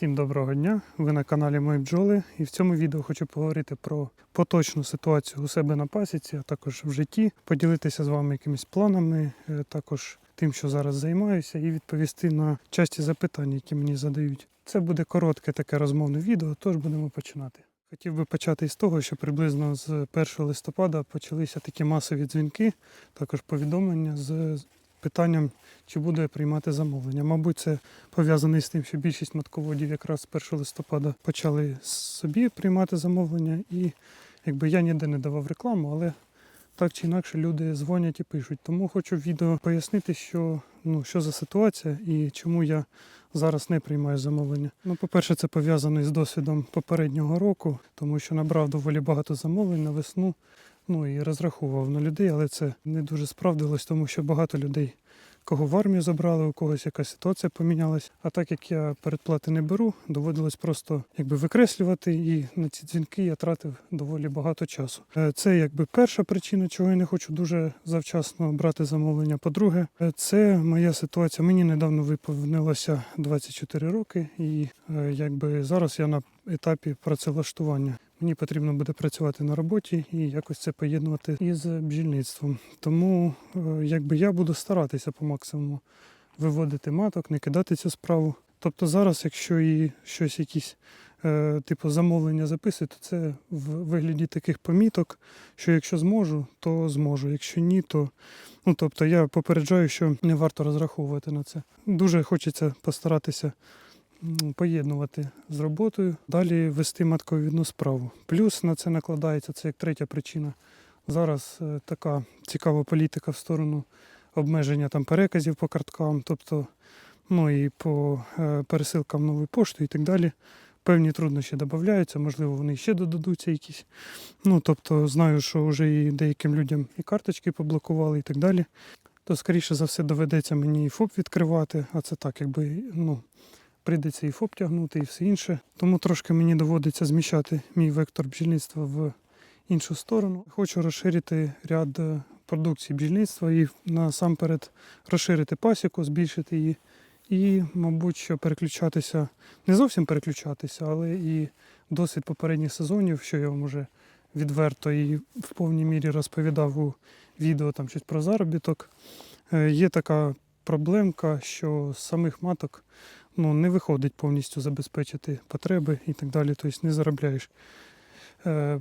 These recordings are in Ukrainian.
Всім доброго дня! Ви на каналі Мої бджоли. І в цьому відео хочу поговорити про поточну ситуацію у себе на пасіці, а також в житті, поділитися з вами якимись планами, е, також тим, що зараз займаюся, і відповісти на часті запитань, які мені задають. Це буде коротке таке розмовне відео, тож будемо починати. Хотів би почати із того, що приблизно з 1 листопада почалися такі масові дзвінки, також повідомлення з питанням, чи буду я приймати замовлення. Мабуть, це пов'язаний з тим, що більшість матководів якраз з 1 листопада почали собі приймати замовлення, і якби я ніде не давав рекламу, але так чи інакше люди дзвонять і пишуть. Тому хочу в відео пояснити, що, ну, що за ситуація і чому я зараз не приймаю замовлення. Ну, по-перше, це пов'язано із досвідом попереднього року, тому що набрав доволі багато замовлень на весну. Ну і розраховував на людей, але це не дуже справдилось, тому що багато людей, кого в армію забрали, у когось якась ситуація помінялась. А так як я передплати не беру, доводилось просто якби викреслювати, і на ці дзвінки я тратив доволі багато часу. Е, Це якби перша причина, чого я не хочу дуже завчасно брати замовлення. По-друге, е, це моя ситуація. Мені недавно виповнилося 24 роки, і е, якби зараз я на етапі працевлаштування. Мені потрібно буде працювати на роботі і якось це поєднувати із бджільництвом. Тому е, якби я буду старатися по максимуму виводити маток, не кидати цю справу. Тобто зараз, якщо і щось якісь е, типу замовлення записую, то це в вигляді таких поміток, що якщо зможу, то зможу. Якщо ні, то ну тобто я попереджаю, що не варто розраховувати на це. Дуже хочеться постаратися поєднувати з роботою, далі вести матковідну справу. Плюс на це накладається це як третя причина. Зараз е, така цікава політика в сторону обмеження там переказів по карткам, тобто ну і по е, пересилкам нової пошти і так далі. Певні труднощі додаються, можливо, вони ще додадуться якісь. Ну, тобто, знаю, що вже і деяким людям і карточки поблокували і так далі. То, скоріше за все, доведеться мені і ФОП відкривати, а це так, якби ну, прийдеться і ФОП тягнути, і все інше. Тому трошки мені доводиться зміщати мій вектор бджільництва в іншу сторону. Хочу розширити ряд е, продукції бджільництва і насамперед розширити пасіку, збільшити її. І, мабуть, що переключатися, не зовсім переключатися, але і досвід попередніх сезонів, що я вам уже відверто і в повній мірі розповідав у відео там щось про заробіток. Е, Є така проблемка, що з самих маток ну, не виходить повністю забезпечити потреби і так далі, тобто не заробляєш е,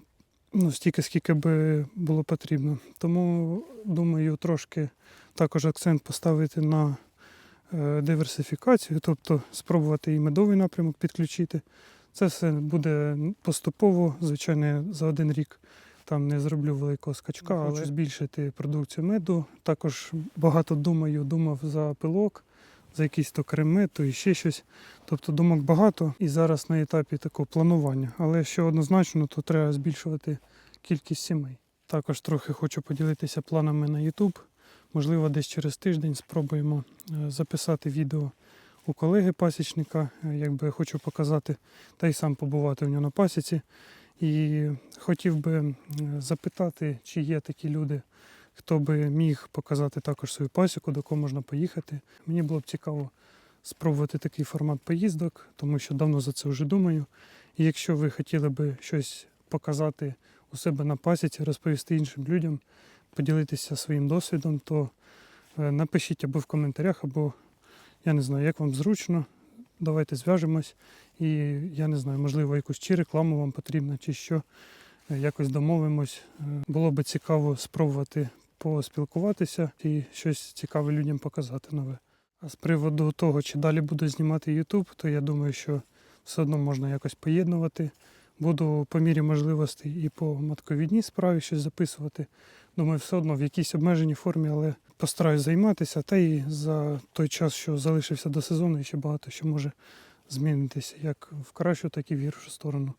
ну, стільки, скільки би було потрібно. Тому думаю, трошки також акцент поставити на е, диверсифікацію, тобто спробувати і медовий напрямок підключити. Це все буде поступово, звичайно, за один рік там не зроблю великого скачка, але збільшити продукцію меду. Також багато думаю, думав за пилок, за якийсь то крем то і ще щось. Тобто думок багато і зараз на етапі такого планування. Але що однозначно, то треба збільшувати кількість сімей. Також трохи хочу поділитися планами на YouTube. Можливо, десь через тиждень спробуємо е, записати відео у колеги пасічника. Е, Якби я хочу показати та й сам побувати в нього на пасіці. І хотів би запитати, чи є такі люди, хто би міг показати також свою пасіку, до кого можна поїхати. Мені було б цікаво спробувати такий формат поїздок, тому що давно за це вже думаю. І якщо ви хотіли би щось показати у себе на пасіці, розповісти іншим людям, поділитися своїм досвідом, то е, напишіть або в коментарях, або я не знаю, як вам зручно. Давайте зв'яжемось. І я не знаю, можливо, якусь чи рекламу вам потрібна, чи що. Е, Якось домовимось. Е, Було би цікаво спробувати поспілкуватися і щось цікаве людям показати нове. А з приводу того, чи далі буду знімати YouTube, то я думаю, що все одно можна якось поєднувати. Буду по мірі можливостей і по матковідній справі щось записувати. Думаю, все одно в якійсь обмеженій формі, але постараюсь займатися. Та і за той час, що залишився до сезону, ще багато що може змінитися, як в кращу, так і в гіршу сторону.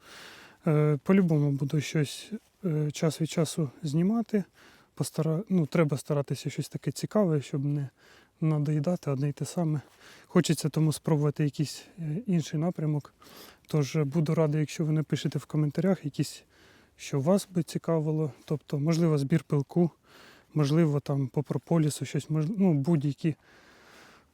Е, По-любому буду щось е, час від часу знімати. Постара... Ну, треба старатися щось таке цікаве, щоб не надоїдати одне й те саме. Хочеться тому спробувати якийсь е, інший напрямок. Тож е, буду радий, якщо ви напишете в коментарях якісь, що вас би цікавило. Тобто, можливо, збір пилку, можливо, там по прополісу щось, ну, будь-які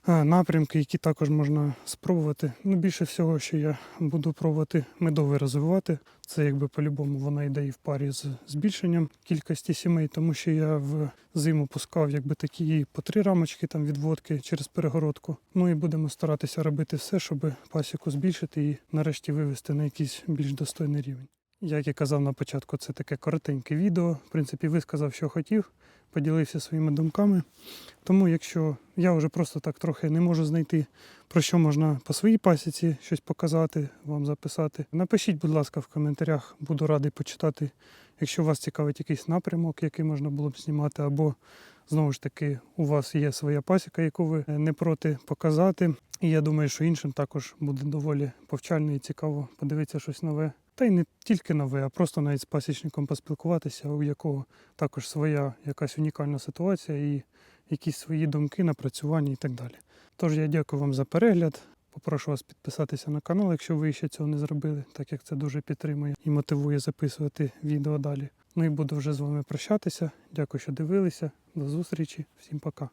напрямки, які також можна спробувати. Ну, більше всього, що я буду пробувати медовий розвивати. Це якби по-любому вона йде і в парі з збільшенням кількості сімей, тому що я в зиму пускав якби такі по три рамочки там відводки через перегородку. Ну і будемо старатися робити все, щоб пасіку збільшити і нарешті вивести на якийсь більш достойний рівень. Як я казав на початку, це таке коротеньке відео. В принципі, висказав, що хотів, поділився своїми думками. Тому, якщо я вже просто так трохи не можу знайти, про що можна по своїй пасіці щось показати, вам записати, напишіть, будь ласка, в коментарях, буду радий почитати, якщо вас цікавить якийсь напрямок, який можна було б знімати, або знову ж таки у вас є своя пасіка, яку ви не проти показати. І я думаю, що іншим також буде доволі повчально і цікаво подивитися щось нове. Та й не тільки нове, а просто навіть з пасічником поспілкуватися, у якого також своя якась унікальна ситуація і якісь свої думки, напрацювання і так далі. Тож я дякую вам за перегляд. Попрошу вас підписатися на канал, якщо ви ще цього не зробили, так як це дуже підтримує і мотивує записувати відео далі. Ну і буду вже з вами прощатися. Дякую, що дивилися. До зустрічі. Всім пока.